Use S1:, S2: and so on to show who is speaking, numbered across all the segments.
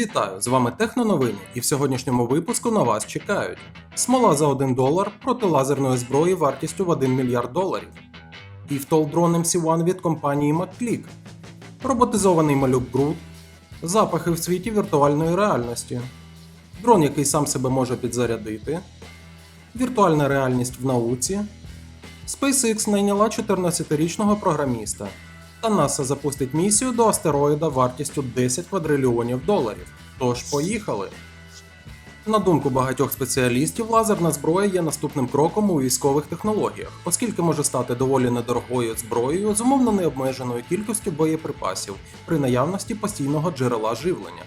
S1: Вітаю! З вами Техноновини, і в сьогоднішньому випуску на вас чекають. Смола за 1 долар проти лазерної зброї вартістю в 1 мільярд доларів, Івтол-дрон MC1 від компанії MacClick, роботизований малюк Groot, запахи в світі віртуальної реальності, дрон, який сам себе може підзарядити, віртуальна реальність в науці, SpaceX найняла 14-річного програміста. Та НАСА запустить місію до астероїда вартістю 10 квадрильйонів доларів. Тож поїхали. На думку багатьох спеціалістів, лазерна зброя є наступним кроком у військових технологіях, оскільки може стати доволі недорогою зброєю з умовно необмеженою кількістю боєприпасів при наявності постійного джерела живлення.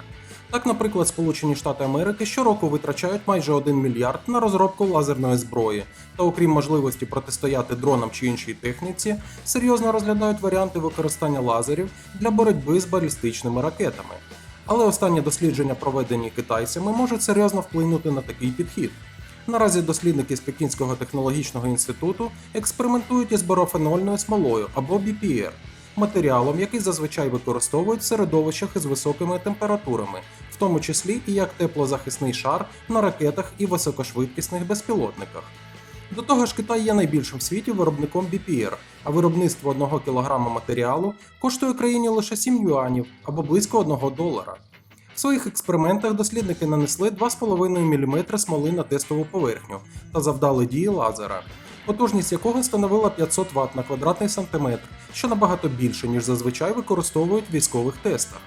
S1: Так, наприклад, Сполучені Штати Америки щороку витрачають майже 1 мільярд на розробку лазерної зброї, та окрім можливості протистояти дронам чи іншій техніці, серйозно розглядають варіанти використання лазерів для боротьби з балістичними ракетами. Але останні дослідження, проведені китайцями, можуть серйозно вплинути на такий підхід. Наразі дослідники з Пекінського технологічного інституту експериментують із борофенольною смолою або BPR, матеріалом, який зазвичай використовують в середовищах із високими температурами, в тому числі і як теплозахисний шар на ракетах і високошвидкісних безпілотниках. До того ж, Китай є найбільшим в світі виробником BPR, а виробництво 1 кг матеріалу коштує країні лише 7 юанів або близько 1 долара. В своїх експериментах дослідники нанесли 2,5 мм смоли на тестову поверхню та завдали дії лазера, потужність якого становила 500 Вт на квадратний сантиметр, що набагато більше, ніж зазвичай використовують в військових тестах.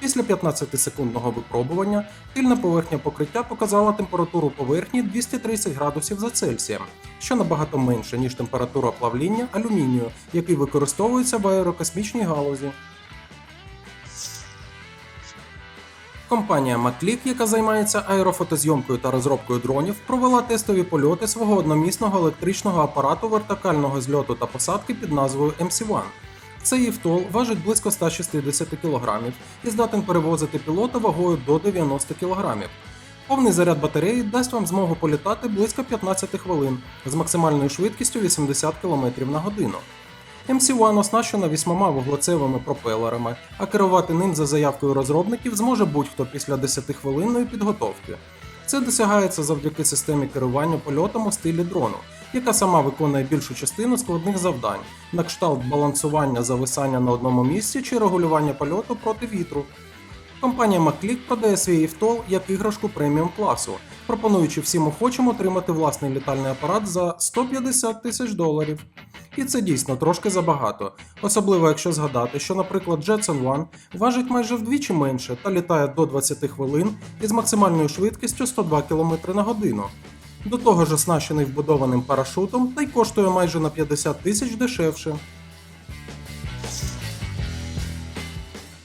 S1: Після 15-секундного випробування тильна поверхня покриття показала температуру поверхні 230 градусів за Цельсієм, що набагато менше, ніж температура плавління алюмінію, який використовується в аерокосмічній галузі. Компанія MacLeak, яка займається аерофотозйомкою та розробкою дронів, провела тестові польоти свого одномісного електричного апарату вертикального зльоту та посадки під назвою MC1. Цей ІВТОЛ важить близько 160 кг і здатен перевозити пілота вагою до 90 кг. Повний заряд батареї дасть вам змогу політати близько 15 хвилин з максимальною швидкістю 80 км на годину. MC1 оснащена вісьмома вуглецевими пропелерами, а керувати ним за заявкою розробників зможе будь-хто після 10-хвилинної підготовки. Це досягається завдяки системі керування польотом у стилі дрону, яка сама виконує більшу частину складних завдань, на кшталт балансування зависання на одному місці чи регулювання польоту проти вітру. Компанія MacLeak продає свій ІВТОЛ як іграшку преміум класу, пропонуючи всім охочим отримати власний літальний апарат за 150 тисяч доларів. І це дійсно трошки забагато, особливо якщо згадати, що, наприклад, Jetson One важить майже вдвічі менше та літає до 20 хвилин із максимальною швидкістю 102 км на годину. До того ж оснащений вбудованим парашутом та й коштує майже на 50 тисяч дешевше.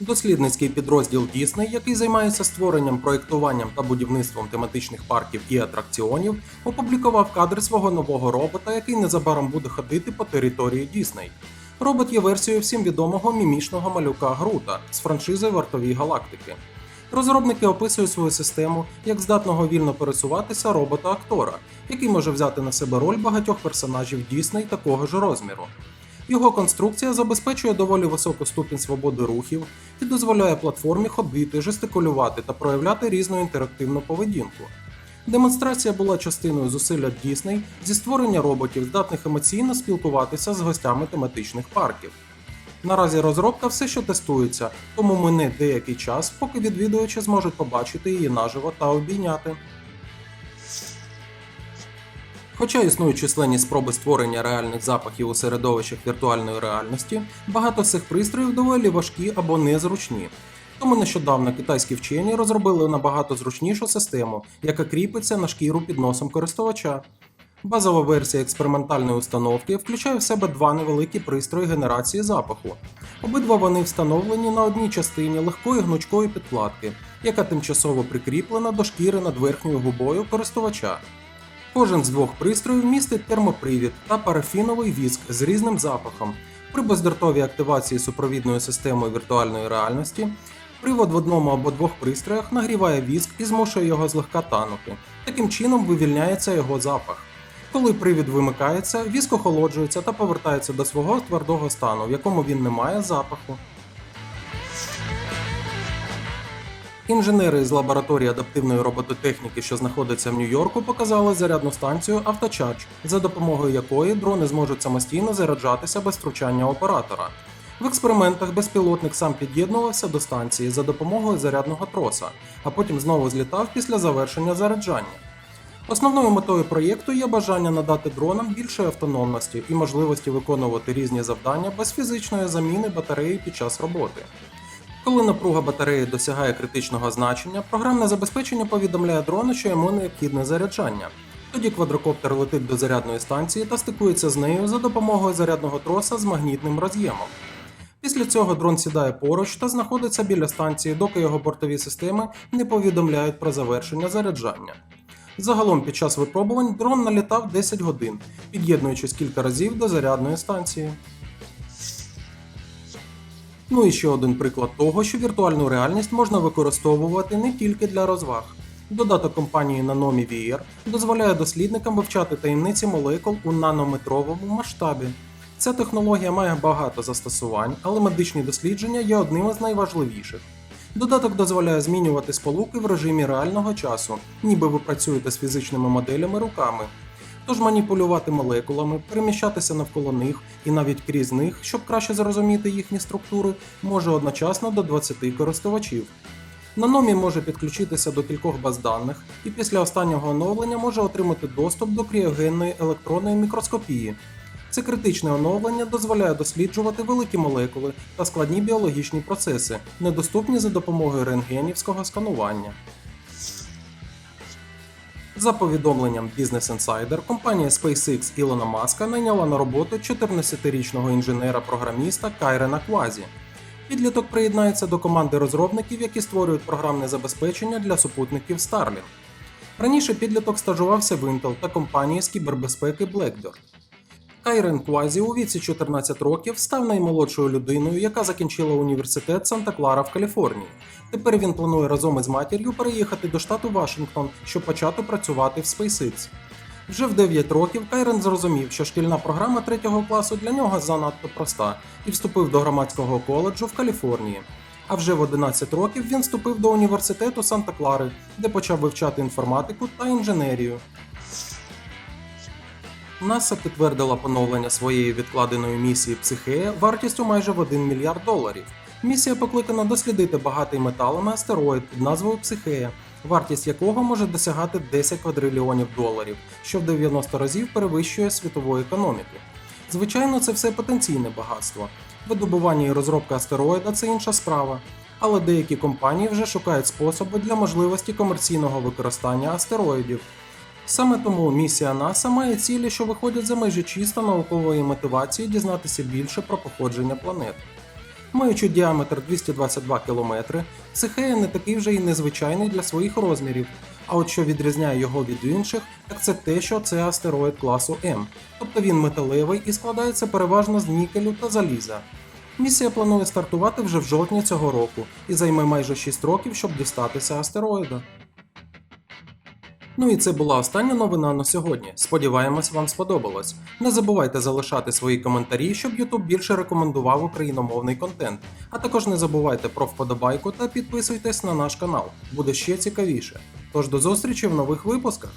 S1: Дослідницький підрозділ Disney, який займається створенням, проєктуванням та будівництвом тематичних парків і атракціонів, опублікував кадр свого нового робота, який незабаром буде ходити по території Disney. Робот є версією всім відомого мімічного малюка Грута з франшизи Вартові галактики. Розробники описують свою систему як здатного вільно пересуватися робота-актора, який може взяти на себе роль багатьох персонажів Disney такого ж розміру. Його конструкція забезпечує доволі високу ступінь свободи рухів і дозволяє платформі ходити, жестикулювати та проявляти різну інтерактивну поведінку. Демонстрація була частиною зусилля Disney зі створення роботів, здатних емоційно спілкуватися з гостями тематичних парків. Наразі розробка все ще тестується, тому мине деякий час, поки відвідувачі зможуть побачити її наживо та обійняти. Хоча існують численні спроби створення реальних запахів у середовищах віртуальної реальності, багато з цих пристроїв доволі важкі або незручні. Тому нещодавно китайські вчені розробили набагато зручнішу систему, яка кріпиться на шкіру під носом користувача. Базова версія експериментальної установки включає в себе два невеликі пристрої генерації запаху. Обидва вони встановлені на одній частині легкої гнучкої підкладки, яка тимчасово прикріплена до шкіри над верхньою губою користувача. Кожен з двох пристроїв містить термопривід та парафіновий віск з різним запахом. При бездротовій активації супровідною системою віртуальної реальності привод в одному або двох пристроях нагріває віск і змушує його злегка танути. Таким чином вивільняється його запах. Коли привід вимикається, віск охолоджується та повертається до свого твердого стану, в якому він не має запаху. Інженери з лабораторії адаптивної робототехніки, що знаходиться в Нью-Йорку, показали зарядну станцію Авточардж, за допомогою якої дрони зможуть самостійно заряджатися без втручання оператора. В експериментах безпілотник сам під'єднувався до станції за допомогою зарядного троса, а потім знову злітав після завершення заряджання. Основною метою проєкту є бажання надати дронам більшої автономності і можливості виконувати різні завдання без фізичної заміни батареї під час роботи. Коли напруга батареї досягає критичного значення, програмне забезпечення повідомляє дрону, що йому необхідне заряджання. Тоді квадрокоптер летить до зарядної станції та стикується з нею за допомогою зарядного троса з магнітним роз'ємом. Після цього дрон сідає поруч та знаходиться біля станції, доки його бортові системи не повідомляють про завершення заряджання. Загалом під час випробувань дрон налітав 10 годин, під'єднуючись кілька разів до зарядної станції. Ну і ще один приклад того, що віртуальну реальність можна використовувати не тільки для розваг. Додаток компанії Nanomi VR дозволяє дослідникам вивчати таємниці молекул у нанометровому масштабі. Ця технологія має багато застосувань, але медичні дослідження є одним із найважливіших. Додаток дозволяє змінювати сполуки в режимі реального часу, ніби ви працюєте з фізичними моделями руками. Тож маніпулювати молекулами, переміщатися навколо них і навіть крізь них, щоб краще зрозуміти їхні структури, може одночасно до 20 користувачів. Наномі може підключитися до кількох баз даних і після останнього оновлення може отримати доступ до кріогенної електронної мікроскопії. Це критичне оновлення дозволяє досліджувати великі молекули та складні біологічні процеси, недоступні за допомогою рентгенівського сканування. За повідомленням Business Insider, компанія SpaceX Ілона Маска найняла на роботу 14-річного інженера-програміста Кайрена Квазі. Підліток приєднається до команди розробників, які створюють програмне забезпечення для супутників Starlink. Раніше підліток стажувався в Intel та компанії з кібербезпеки Blackbird. Кайрен Квазі у віці 14 років став наймолодшою людиною, яка закінчила університет Санта-Клара в Каліфорнії. Тепер він планує разом із матір'ю переїхати до штату Вашингтон, щоб почати працювати в SpaceX. Вже в 9 років Кайрен зрозумів, що шкільна програма 3 класу для нього занадто проста, і вступив до громадського коледжу в Каліфорнії. А вже в 11 років він вступив до університету Санта-Клари, де почав вивчати інформатику та інженерію. НАСА підтвердила поновлення своєї відкладеної місії Психея вартістю майже в 1 мільярд доларів. Місія покликана дослідити багатий металами астероїд під назвою Психея, вартість якого може досягати 10 квадрильйонів доларів, що в 90 разів перевищує світову економіку. Звичайно, це все потенційне багатство. Видобування і розробка астероїда це інша справа. Але деякі компанії вже шукають способи для можливості комерційного використання астероїдів. Саме тому місія НАСА має цілі, що виходять за межі чисто наукової мотивації дізнатися більше про походження планет. Маючи діаметр 222 км, Психея не такий вже й незвичайний для своїх розмірів. А от що відрізняє його від інших, так це те, що це астероїд класу М, тобто він металевий і складається переважно з нікелю та заліза. Місія планує стартувати вже в жовтні цього року і займе майже 6 років, щоб дістатися астероїда. Ну і це була остання новина на сьогодні. Сподіваємось, вам сподобалось. Не забувайте залишати свої коментарі, щоб YouTube більше рекомендував україномовний контент. А також не забувайте про вподобайку та підписуйтесь на наш канал, буде ще цікавіше. Тож до зустрічі в нових випусках.